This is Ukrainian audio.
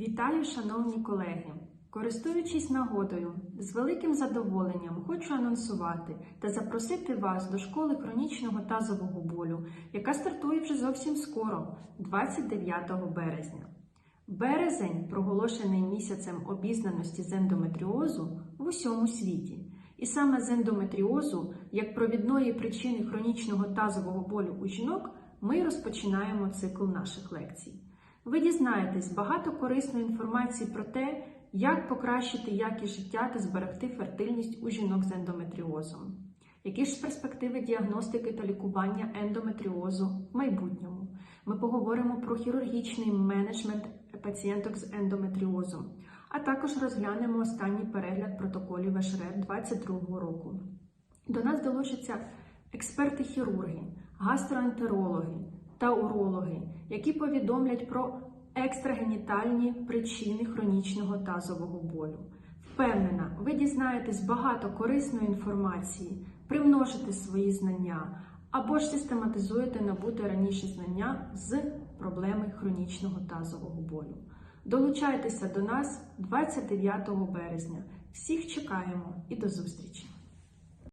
Вітаю, шановні колеги! Користуючись нагодою, з великим задоволенням хочу анонсувати та запросити вас до школи хронічного тазового болю, яка стартує вже зовсім скоро, 29 березня. Березень проголошений місяцем обізнаності з ендометріозу в усьому світі. І саме з ендометріозу, як провідної причини хронічного тазового болю у жінок, ми розпочинаємо цикл наших лекцій. Ви дізнаєтесь багато корисної інформації про те, як покращити якість життя та зберегти фертильність у жінок з ендометріозом. Які ж перспективи діагностики та лікування ендометріозу в майбутньому? Ми поговоримо про хірургічний менеджмент пацієнток з ендометріозом, а також розглянемо останній перегляд протоколів ВШР 2022 року. До нас долучаться експерти-хірурги, гастроентерологи та урологи, які повідомлять про екстрагенітальні причини хронічного тазового болю. Впевнена, ви дізнаєтесь багато корисної інформації, примножите свої знання або ж систематизуєте набути раніше знання з проблеми хронічного тазового болю. Долучайтеся до нас 29 березня. Всіх чекаємо і до зустрічі!